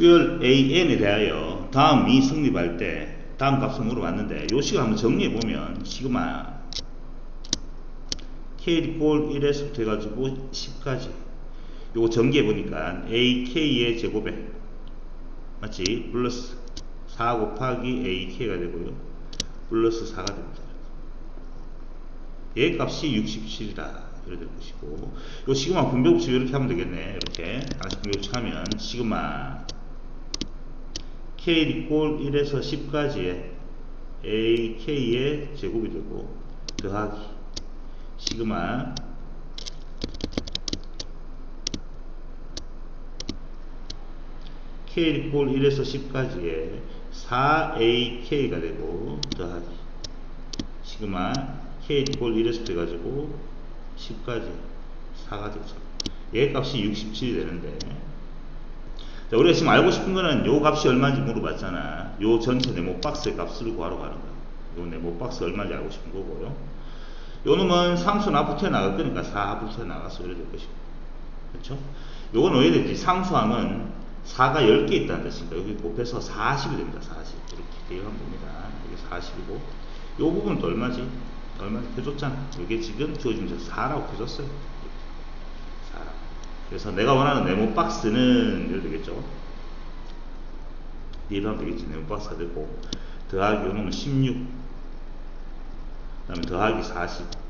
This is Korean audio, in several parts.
수열 AN에 대하여 다음이 성립할 때 다음 값을 물어봤는데 요 식을 한번 정리해 보면 시그마 K 꼴 1에서부터 해가지고 10까지. 요거 전개해 보니까 AK의 제곱에 맞지? 플러스 4 곱하기 AK가 되고요. 플러스 4가 됩니다. 얘 값이 67이라 이래 될 것이고. 요 시그마 분배 법칙 이렇게 하면 되겠네. 이렇게. 하나씩 분배 법칙 하면 시그마 K 꼴 1에서 10까지의 AK의 제곱이 되고 더하기 시그마 K 꼴 1에서 10까지의 4AK가 되고 더하기 시그마 K 꼴 1에서 돼가지고 10까지 4가 되죠. 얘 값이 67이 되는데 자, 우리가 지금 알고 싶은 거는 요 값이 얼마인지 물어봤잖아. 요 전체 네모 박스의 값을 구하러 가는 거야. 요 네모 박스 얼마인지 알고 싶은 거고요. 요 놈은 상수는 앞으로 튀어나갈 거니까 4 앞으로 튀어나가서 이래 될 것이고. 그렇죠? 요건 왜 되지? 상수항은 4가 10개 있다는 뜻이니까 여기 곱해서 40이 됩니다. 40. 이렇게 대입하면 됩니다. 이게 40이고. 요 부분은 또 얼마지? 얼마 해줬잖아. 이게 지금 주어지면서 4라고 해줬어요. 4. 그래서 내가 원하는 네모 박스는 이래 되겠죠. 대입하면 되겠지. 네모 박스가 되고. 더하기 요 놈은 16. 그 다음에 더하기 40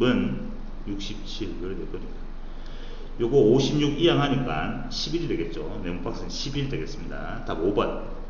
은 67 이렇게 될 거니까 요거 56 이항 하니까 11이 되겠죠 네모 박스는 11 되겠습니다 답 5번